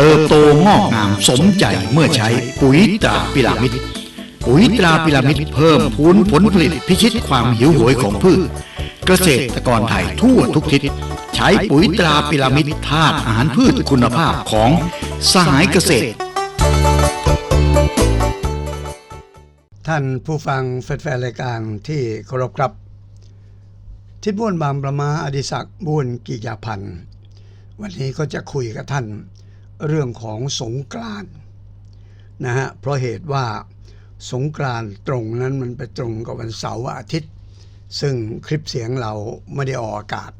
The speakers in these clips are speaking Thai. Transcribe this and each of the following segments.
เติบโตงอกงามสมใจเมื่อใช้ปุ๋ยตราพิรามิดปุ๋ยตราพิรามิดเพิ่มพูนผลผลิตพิชิตความหิวโหยของพืช เกษตรกรไทยทั่วทุกทิศใช้ปุ๋ยตราพิรามิดธาตุอาหารพืชคุณภาพของสหายเกษตร ท่านผู้ฟังแฟนรายการที่เคารพครับ ทิศบ้วนบางประมาอดิศักดิ์บ้วนกิยาพันธ์วันนี้ก็จะคุยกับท่าน เรื่องของสงกรานนะฮะเพราะเหตุว่าสงกรานตรงนั้นมันไปตรงกับวันเสาร์อาทิตย์ ซึ่งคลิปเสียงเราไม่ได้ออกอากาศ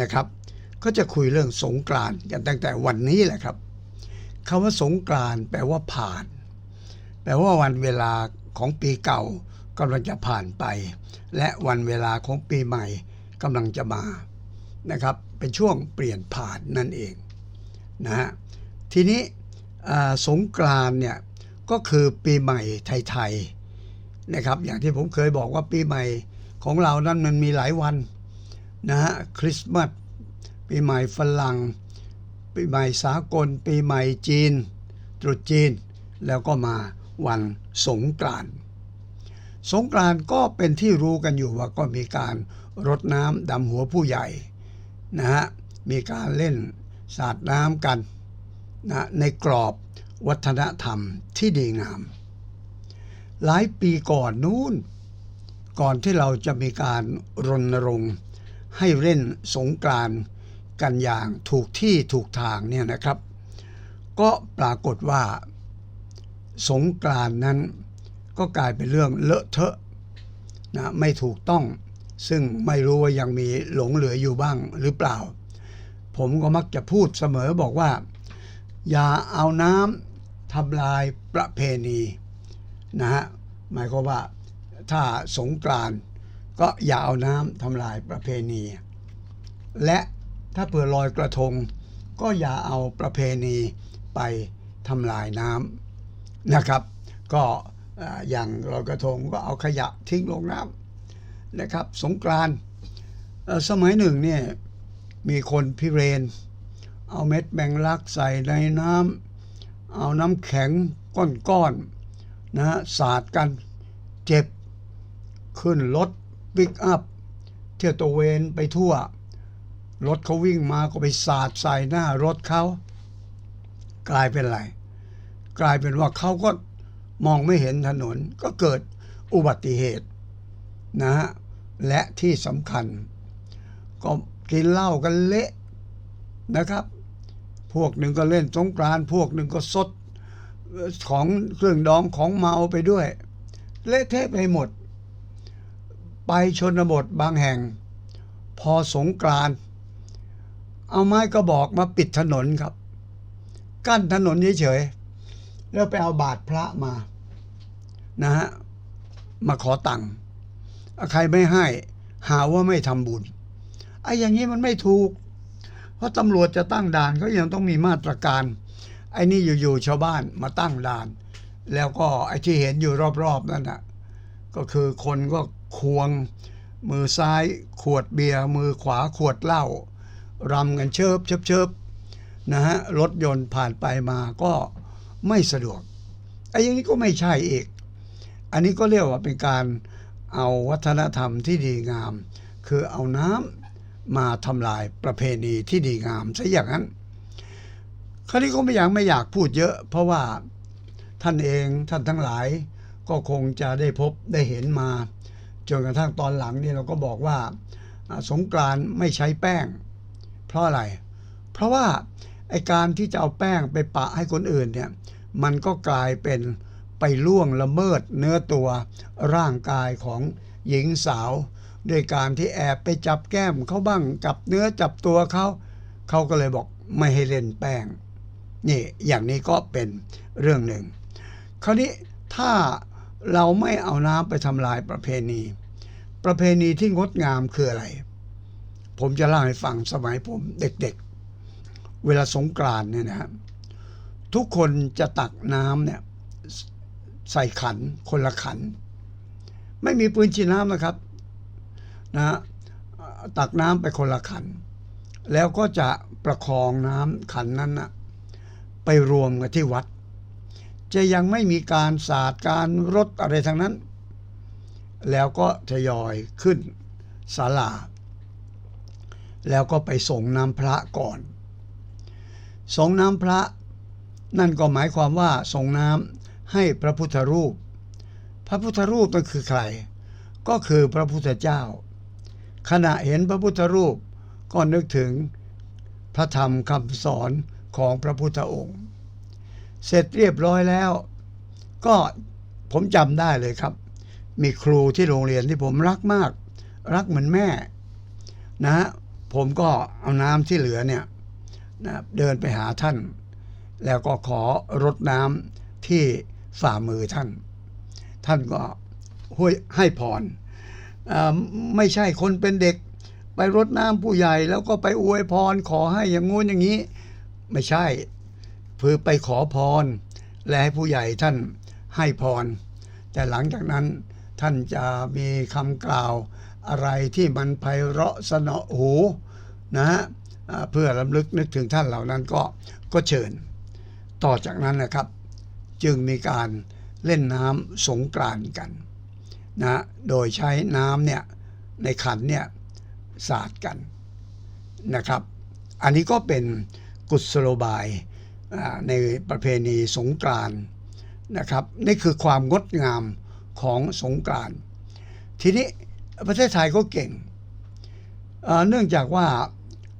นะครับ ก็จะคุยเรื่องสงกรานกันตั้งแต่วันนี้แหละครับคำว่าสงกรานแปลว่าผ่าน แปลว่าวันเวลาของปีเก่ากำลังจะผ่านไป และวันเวลาของปีใหม่กำลังจะมานะครับ เป็นช่วงเปลี่ยนผ่านนั่นเองนะฮะ ทีนี้สงกรานเนี่ยก็คือปีใหม่ไทยๆนะครับ อย่างที่ผมเคยบอกว่าปีใหม่ของเรานั้นมันมีหลายวันนะฮะคริสต์มาสปีใหม่ฝรั่งปีใหม่สากล ปีใหม่จีน ตรุษจีน แล้วก็มาวันสงกรานสงกรานก็เป็นที่รู้กันอยู่ว่าก็มีการรดน้ำดำหัวผู้ใหญ่นะฮะมีการเล่นสาดน้ำกัน นะในกรอบวัฒนธรรมที่ดีงาม หลายปีก่อนนู้น ก่อนที่เราจะมีการรณรงค์ให้เล่นสงกรานกันอย่างถูกที่ถูกทางเนี่ยนะครับ ก็ปรากฏว่า สงกรานนั้นก็กลายเป็นเรื่องเลอะเทอะนะไม่ถูกต้อง ซึ่งไม่รู้ว่ายังมีหลงเหลืออยู่บ้างหรือเปล่า ผมก็มักจะพูดเสมอบอกว่า อย่าเอาน้ำทำลายประเพณีนะฮะหมายความว่าถ้าสงกรานก็อย่าเอาน้ำทำลายประเพณี และถ้าเผื่อลอยกระทง ก็อย่าเอาประเพณีไปทำลายน้ำนะครับ ก็อย่างลอยกระทงก็เอาขยะทิ้งลงน้ำนะครับ สงกรานสมัยหนึ่งเนี่ยมีคนพิเรน เอาเม็ดแมงลักใส่ในน้ำเอาน้ำแข็งก้อนๆนะฮะสาดกันเจ็บ ขึ้นรถปิกอัพ เที่ยวตระเวนไปทั่ว รถเขาวิ่งมาก็ไปสาดใส่หน้ารถเขา กลายเป็นไร กลายเป็นว่าเขาก็มองไม่เห็นถนนก็เกิดอุบัติเหตุนะฮะและที่สำคัญ ก็กินเหล้ากันเละนะครับ พวกหนึ่งก็เล่นสงกรานพวกหนึ่งก็ซดของเครื่องดองของเมาไปด้วย เละเทะไปหมด ไปชนบทบางแห่ง พอสงกรานเอาไม้กระบอกมาปิดถนนครับ กั้นถนนเฉยๆแล้วไปเอาบาทพระมานะฮะมาขอตังค์ใครไม่ให้ หาว่าไม่ทำบุญไอ้อย่างนี้มันไม่ถูก เพราะตำรวจจะตั้งด่านก็ยังต้องมีมาตรการ ไอ้นี่อยู่ๆชาวบ้านมาตั้งด่าน แล้วก็ไอ้ที่เห็นอยู่รอบๆนั่นน่ะก็คือคนก็ควง มือซ้ายขวดเบียร์มือขวาขวดเหล้ารำกันเชิบเชิบเชิบนะฮะรถยนต์ผ่านไปมาก็ไม่สะดวกไอ้อย่างนี้ก็ไม่ใช่อีก อันนี้ก็เรียกว่าเป็นการเอาวัฒนธรรมที่ดีงาม คือเอาน้ำ มาทำลายประเพณีที่ดีงามซะอย่างนั้นคราวนี้ก็ไม่อยากไม่อยากพูดเยอะ เพราะว่าท่านเองท่านทั้งหลายก็คงจะได้พบได้เห็นมาจนกระทั่งตอนหลังนี่เราก็บอกว่าสงกรานไม่ใช้แป้ง เพราะอะไร เพราะว่าไอการที่จะเอาแป้งไปปะให้คนอื่นเนี่ยมันก็กลายเป็นไปล่วงละเมิดเนื้อตัวร่างกายของหญิงสาว ด้วยการที่แอบไปจับแก้มเขาบ้างจับเนื้อจับตัวเขาเขาก็เลยบอกไม่ให้เล่นแป้ง นี่อย่างนี้ก็เป็นเรื่องหนึ่ง คราวนี้ถ้าเราไม่เอาน้ำไปทำลายประเพณี ประเพณีที่งดงามคืออะไร ผมจะเล่าให้ฟังสมัยผมเด็กๆ เวลาสงกรานเนี่ยนะครับทุกคนจะตักน้ำเนี่ยใส่ขันคนละขัน ไม่มีปืนฉีดน้ำนะครับ นะฮะตักน้ำไปคนละขัน แล้วก็จะประคองน้ำขันนั้นนะไปรวมกันที่วัด จะยังไม่มีการสาดการรดอะไรทั้งนั้น แล้วก็ทยอยขึ้นศาลา แล้วก็ไปส่งน้ำพระก่อน ส่งน้ำพระ นั่นก็หมายความว่าส่งน้ำให้พระพุทธรูป พระพุทธรูปนั่นคือใคร ก็คือพระพุทธเจ้า ขณะเห็นพระพุทธรูปก็นึกถึงพระธรรมคำสอนของพระพุทธองค์ เสร็จเรียบร้อยแล้ว ก็ผมจำได้เลยครับ มีครูที่โรงเรียนที่ผมรักมาก รักเหมือนแม่นะผมก็เอาน้ำที่เหลือเนี่ยนะเดินไปหาท่าน แล้วก็ขอรดน้ำที่ฝ่ามือท่าน ท่านก็ให้พร ไม่ใช่คนเป็นเด็ก ไปรดน้ำผู้ใหญ่แล้วก็ไปอวยพรขอให้อย่างงู้นอย่างนี้ ไม่ใช่คือไปขอพร และให้ผู้ใหญ่ท่านให้พร แต่หลังจากนั้นท่านจะมีคำกล่าวอะไรที่มันไพเราะสนอหูนะฮะเพื่อรำลึกนึกถึงท่านเหล่านั้นก็ก็เชิญ ต่อจากนั้นนะครับ จึงมีการเล่นน้ำสงกรานกัน นะโดยใช้น้ำเนี่ยในขันเนี่ยสาดกันนะครับ อันนี้ก็เป็นกุศโลบายในประเพณีสงกรานนะครับ นี่คือความงดงามของสงกรานทีนี้ประเทศไทยก็เก่งเนื่องจากว่า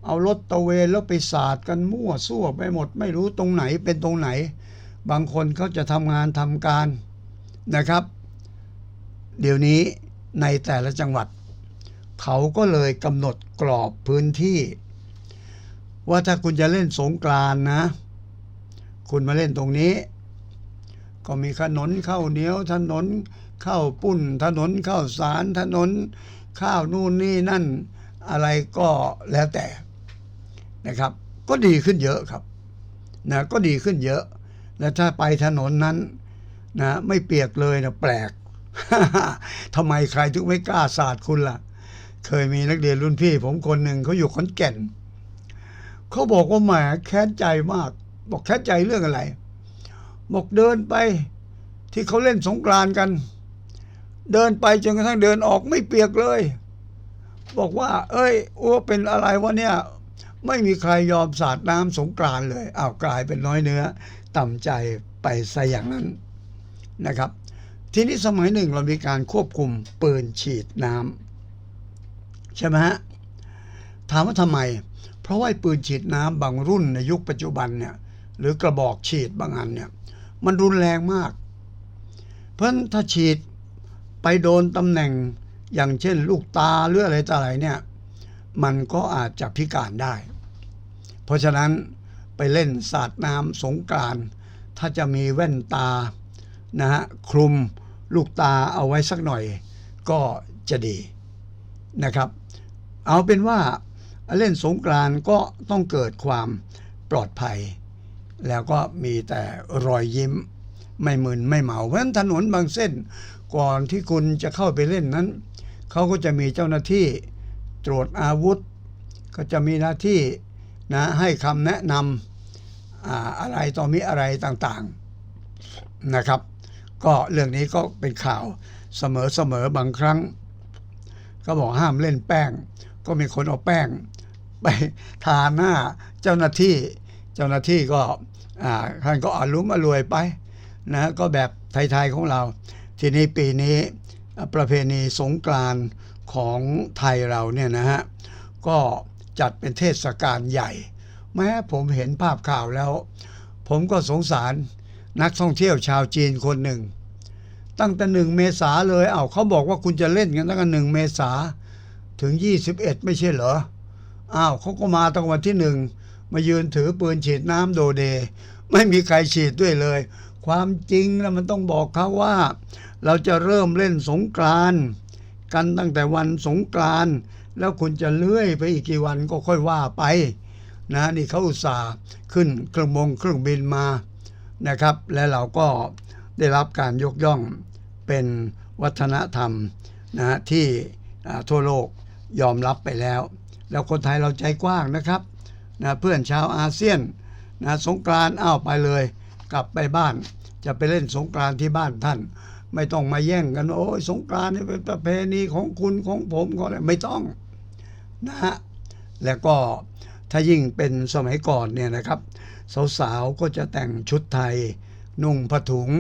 เอารถตะเวนแล้วไปสาดกันมั่วซั่วไปหมด ไม่รู้ตรงไหนเป็นตรงไหน บางคนเขาจะทำงานทำการนะครับ เดี๋ยวนี้ในแต่ละจังหวัด เขาก็เลยกำหนดกรอบพื้นที่ ว่าถ้าคุณจะเล่นสงกรานนะ คุณมาเล่นตรงนี้ ก็มีถนนเข้าเหนียวถนนเข้าปุ้น ถนนเข้าสารถนนข้าวนู่นนี่นั่นอะไรก็แล้วแต่นะครับ ก็ดีขึ้นเยอะครับนะก็ดีขึ้นเยอะ และถ้าไปถนนนั้นนะไม่เปียกเลยนะแปลก ทำไมใครถึงไม่กล้าสาดคุณล่ะ เคยมีนักเรียนรุ่นพี่ ผมคนหนึ่งเขาอยู่ขอนแก่น เขาบอกว่าแหมแค้นใจมาก บอกแค้นใจเรื่องอะไร บอกเดินไป ที่เขาเล่นสงกรานกัน เดินไปจนกระทั่งเดินออกไม่เปียกเลย บอกว่า เอ้ยอ้วเป็นอะไรวะเนี่ยไม่มีใครยอมสาดน้ำสงกรานเลยอ้าวกลายเป็นน้อยเนื้อ ต่ำใจไปซะอย่างนั้นนะครับ ทีนี้สมัยหนึ่งเรามีการควบคุมปืนฉีดน้ำใช่ไหมฮะถามว่าทำไม เพราะว่าปืนฉีดน้ำบางรุ่นในยุคปัจจุบันเนี่ยหรือกระบอกฉีดบางอันเนี่ยมันรุนแรงมาก เพราะถ้าฉีดไปโดนตำแหน่งอย่างเช่นลูกตาหรืออะไรต่ออะไรเนี่ยมันก็อาจจะพิการได้ เพราะฉะนั้นไปเล่นสาดน้ำสงกรานถ้าจะมีแว่นตานะฮะคลุม ลูกตาเอาไว้สักหน่อยก็จะดีนะครับ เอาเป็นว่าเล่นสงกรานก็ต้องเกิดความปลอดภัย แล้วก็มีแต่รอยยิ้มไม่มึนไม่เมา เพราะฉะนั้นถนนบางเส้นก่อนที่คุณจะเข้าไปเล่นนั้น เขาก็จะมีเจ้าหน้าที่ตรวจอาวุธ ก็จะมีหน้าที่นะให้คำแนะนำออะไรต่อมีอะไรต่างๆนะครับ ก็เรื่องนี้ก็เป็นข่าวเสมอๆบางครั้ง ก็บอกห้ามเล่นแป้ง ก็มีคนเอาแป้ง ไปทาหน้าเจ้าหน้าที่ เจ้าหน้าที่ก็ท่านก็อารุมอรวยไปนะก็แบบไทยๆของเรา ทีนี้ปีนี้ประเพณีสงกรานต์ของไทยเราเนี่ยนะฮะก็จัดเป็นเทศกาลใหญ่ แม้ผมเห็นภาพข่าวแล้ว ผมก็สงสาร นักท่องเที่ยวชาวจีนคนหนึ่ง ตั้งแต่หนึ่งเมษาเลยเอา้าเขาบอกว่าคุณจะเล่นกันตั้งแต่หนึ่งเมษาถึง 21 ไม่ใช่เหรออ้าวเขาก็มาตั้งวันที่หนึ่งมายืนถือปืนฉีดน้ำโดเด ไม่มีใครฉีดด้วยเลย ความจริงแล้วมันต้องบอกเขาว่า เราจะเริ่มเล่นสงกรานกันตั้งแต่วันสงกรานแล้วคุณจะเลื่อยไปอีกกี่วันก็ค่อยว่าไป นะนี่เขาอุตส่าห์ขึ้นเครื่องบงเครื่องบินมา นะครับ และเราก็ได้รับการยกย่องเป็นวัฒนธรรมนะที่ทั่วโลกยอมรับไปแล้ว แล้วคนไทยเราใจกว้างนะครับนะเพื่อนชาวอาเซียนนะสงกรานอ้าวไปเลย กลับไปบ้าน จะไปเล่นสงกรานที่บ้านท่าน ไม่ต้องมาแย่งกันโอ้ยสงกรานนี่เป็นประเพณีของคุณของผมก็อะไรไม่ต้องนะฮะแล้วก็ถ้ายิ่งเป็นสมัยก่อนเนี่ยนะครับ สาวๆก็จะแต่งชุดไทย นุ่งผ้าถุง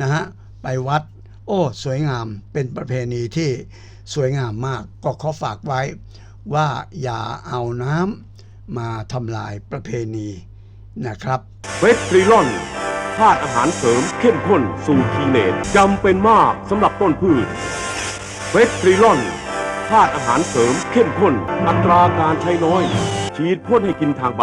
นะฮะไปวัด โอ้ สวยงามเป็นประเพณีที่สวยงามมาก ก็ขอฝากไว้ว่าอย่าเอาน้ำมาทำลายประเพณีนะครับเวสตรีลอนธาตุอาหารเสริมเข้มข้นสู่คีเนตจำเป็นมากสำหรับต้นพืชเวสตรีลอนธาตุอาหารเสริมเข้มข้น อัตราการใช้น้อย ฉีดพ่นให้กินทางใบ